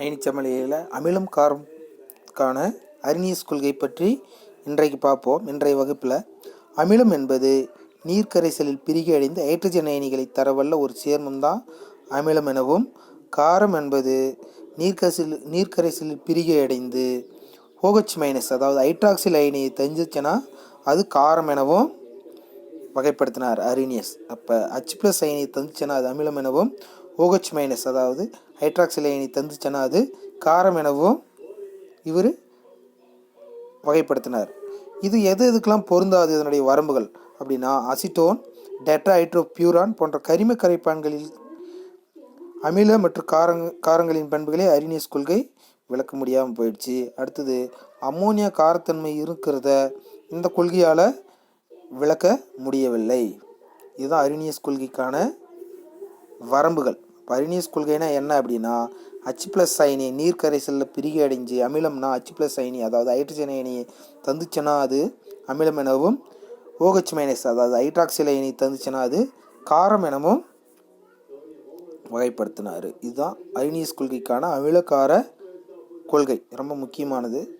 நைனிச்சமலையில் அமிலம் காரம்கான அரினியஸ் கொள்கை பற்றி இன்றைக்கு பார்ப்போம். இன்றைய வகுப்பில் அமிலம் என்பது நீர்க்கரைசலில் பிரிகி அடைந்து ஹைட்ரஜன் அயனிகளை தரவல்ல ஒரு சேர்மம் தான் அமிலம் எனவும் காரம் என்பது நீர்க்கசில் நீர்க்கரைசலில் பிரிகை அடைந்து OH ஓஹெச் மைனஸ் அதாவது ஹைட்ராக்சில் அயனியை தந்துச்சுன்னா அது காரம் எனவும் வகைப்படுத்தினார். அரினியஸ். அப்போ ஹச் ப்ளஸ் அயனியை தந்துச்சுன்னா அது அமிலம் எனவும் OH ஓஹெச் மைனஸ் அதாவது ஹைட்ராக்சில் அயனி தந்துச்சுன்னா அது காரம் எனவும் இவர் வகைப்படுத்தினார். இது எது எதுக்கெல்லாம் பொருந்தாது இதனுடைய வரம்புகள்? அப்படின்னா அசிட்டோன் டெட்ரா ஹைட்ரோபியூரான் போன்ற கரிம கரைப்பான்களில் அமில மற்றும் காரங் காரங்களின் பண்புகளை அரினியஸ் கொள்கை விளக்க முடியாமல் போயிடுச்சு. அடுத்தது அம்மோனியா காரத்தன்மை இருக்கிறத இந்த கொள்கையால் விளக்க முடியவில்லை. இதுதான் அரினியஸ் கொள்கைக்கான வரம்புகள். இப்போ கொள்கைனா என்ன அப்படின்னா அச்சு ப்ளஸ் அயனி நீர் கரைசலில் அடைஞ்சு அமிலம்னா அச்சு ப்ளஸ் அயனி அதாவது ஹைட்ரஜன் அயனியை தந்துச்சுன்னா அது அமிலம் எனவும் OH ஓஹெச் மைனஸ் அதாவது ஹைட்ராக்சில் அயனி தந்துச்சுன்னா அது காரம் எனவும் வகைப்படுத்தினார். இதுதான் அரினியஸ் கொள்கைக்கான அமிலக்கார கொள்கை. ரொம்ப முக்கியமானது.